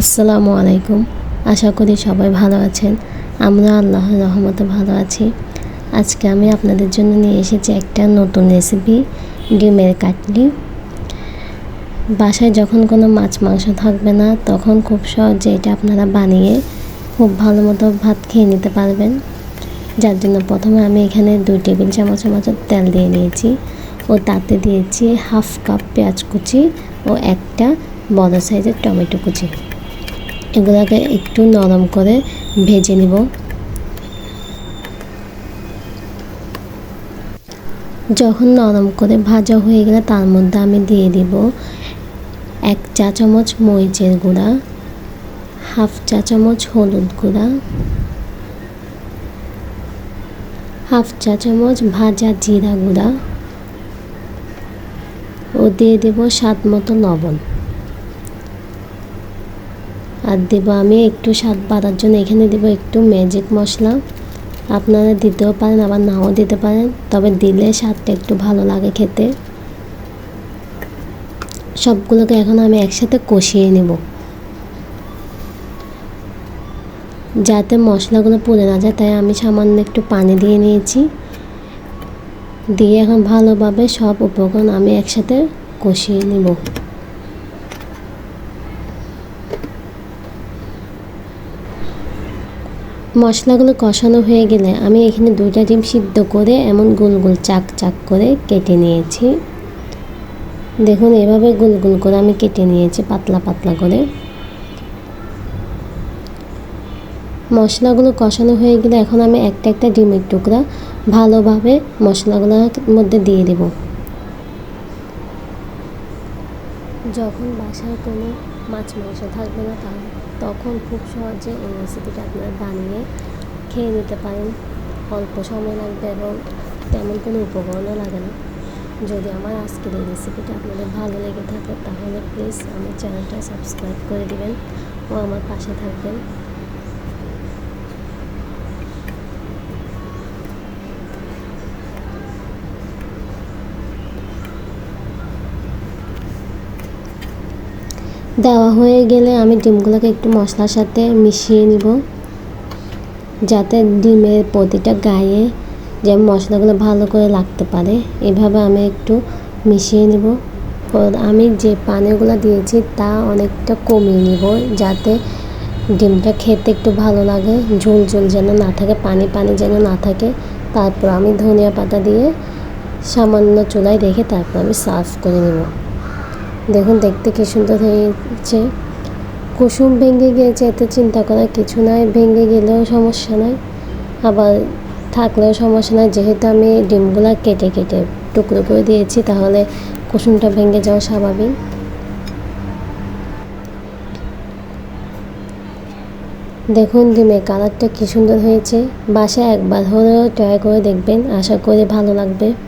আসসালামু আলাইকুম। আশা করি সবাই ভালো আছেন। আমরা আল্লাহর রহমতে ভালো আছি। আজকে আমি আপনাদের জন্য নিয়ে এসেছি একটা নতুন রেসিপি ডিমের কাটলি। বাসায় যখন কোনো মাছ মাংস থাকবে না, তখন খুব সহজে এটা আপনারা বানিয়ে খুব ভালো মতো ভাত খেয়ে নিতে পারবেন। যার জন্য প্রথমে আমি এখানে দুই টেবিল চামচ মতো তেল দিয়ে নিয়েছি ও তাতে দিয়েছি হাফ কাপ পেঁয়াজ কুচি ও একটা বড় সাইজের টমেটো কুচি। এগুলোকে একটু নরম করে ভেজে নিব। যখন নরম করে ভাজা হয়ে গেলে তার মধ্যে আমি দিয়ে দিব এক চা চামচ মরিচের গুঁড়া, হাফ চা চামচ হলুদ গুঁড়া, হাফ চা চামচ ভাজা জিরা গুঁড়া ও দিয়ে দেব স্বাদ মতো লবণ। আর দেব আমি একটু স্বাদ বাড়ার জন্য। এখানে দেব একটু ম্যাজিক মশলা। আপনারা দিতেও পারেন, আবার নাও দিতে পারেন। তবে দিলে স্বাদটা একটু ভালো লাগে খেতে। সবগুলোকে এখন আমি একসাথে কষিয়ে নেব। যাতে মশলাগুলো পুড়ে না যায়, তাই আমি সামান্য একটু পানি দিয়ে নিয়েছি। দিয়ে এখন ভালোভাবে সব উপকরণ আমি একসাথে কষিয়ে নেব। মশলাগুলো কষানো হয়ে গেলে আমি এখানে দুইটা ডিম সিদ্ধ করে এমন গোল গোল চাক চাক করে কেটে নিয়েছি। দেখুন, এভাবে গোল গোল করে আমি কেটে নিয়েছি পাতলা পাতলা করে। মশলাগুলো কষানো হয়ে গেলে এখন আমি একটা একটা ডিমের টুকরা ভালোভাবে মশলাগুলোর মধ্যে দিয়ে দেব। যখন বাসায় কোনো মাছ, মাংস থাকবে না, তা তখন খুব সহজে এই রেসিপিটা আপনারা বানিয়ে খেয়ে নিতে পারেন। অল্প সময় লাগবে এবং তেমন কোনো উপকরণও লাগে না। যদি আমার আজকের এই রেসিপিটা আপনাদের ভালো লেগে থাকে, তাহলে প্লিজ আমার চ্যানেলটা সাবস্ক্রাইব করে দিবেন ও আমার পাশে থাকবেন। দেওয়া হয়ে গেলে আমি ডিমগুলোকে একটু মশলার সাথে মিশিয়ে নিব, যাতে ডিমের প্রতিটা গায়ে যে মশলাগুলো ভালো করে লাগতে পারে, এভাবে আমি একটু মিশিয়ে নিব। আমি যে পানিগুলো দিয়েছি তা অনেকটা কমিয়ে নিব, যাতে ডিমটা খেতে একটু ভালো লাগে, ঝোল ঝোল যেন না থাকে, পানি পানি যেন না থাকে। তারপর আমি ধনিয়া পাতা দিয়ে সামান্য চুলায় রেখে তারপর আমি সার্ভ করে নেব। দেখুন, দেখতে কি সুন্দর হয়েছে। কুসুম ভেঙে গিয়েছে, এতে চিন্তা করার কিছু নাই। ভেঙে গেলেও সমস্যা নাই। আবার থাকলেও সমস্যা নাই। যেহেতু আমি ডিমগুলো কেটে কেটে টুকরো করে দিয়েছি, তাহলে কুসুমটা ভেঙে যাওয়া স্বাভাবিক। দেখুন ডিমের কালারটা কি সুন্দর হয়েছে। বাসায় একবার হলেও ট্রাই করে দেখবেন। আশা করি ভালো লাগবে।